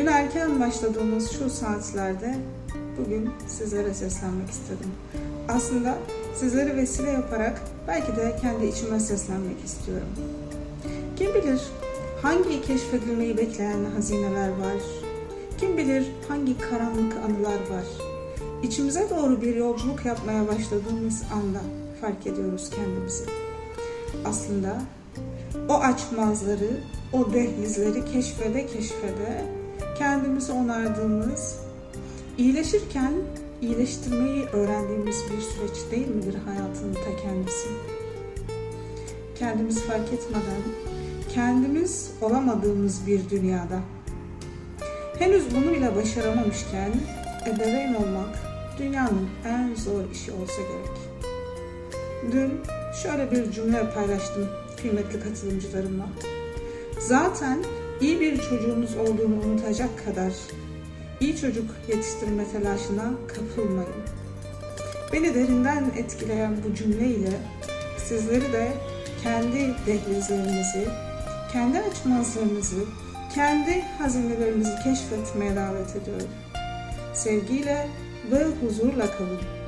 Güne erken başladığımız şu saatlerde bugün sizlere seslenmek istedim. Aslında sizleri vesile yaparak belki de kendi içime seslenmek istiyorum. Kim bilir hangi keşfedilmeyi bekleyen hazineler var? Kim bilir hangi karanlık anılar var? İçimize doğru bir yolculuk yapmaya başladığımız anda fark ediyoruz kendimizi. Aslında o açmazları, o dehlizleri keşfede keşfede kendimizi onardığımız, iyileşirken iyileştirmeyi öğrendiğimiz bir süreç değil midir hayatın ta kendisi? Kendimizi fark etmeden, kendimiz olamadığımız bir dünyada. Henüz bunu bile başaramamışken ebeveyn olmak dünyanın en zor işi olsa gerek. Dün şöyle bir cümle paylaştım kıymetli katılımcılarımla. Zaten iyi bir çocuğunuz olduğunu unutacak kadar iyi çocuk yetiştirme telaşına kapılmayın. Beni derinden etkileyen bu cümleyle sizleri de kendi dehlizlerinizi, kendi açmazlarınızı, kendi hazinelerinizi keşfetmeye davet ediyorum. Sevgiyle ve huzurla kalın.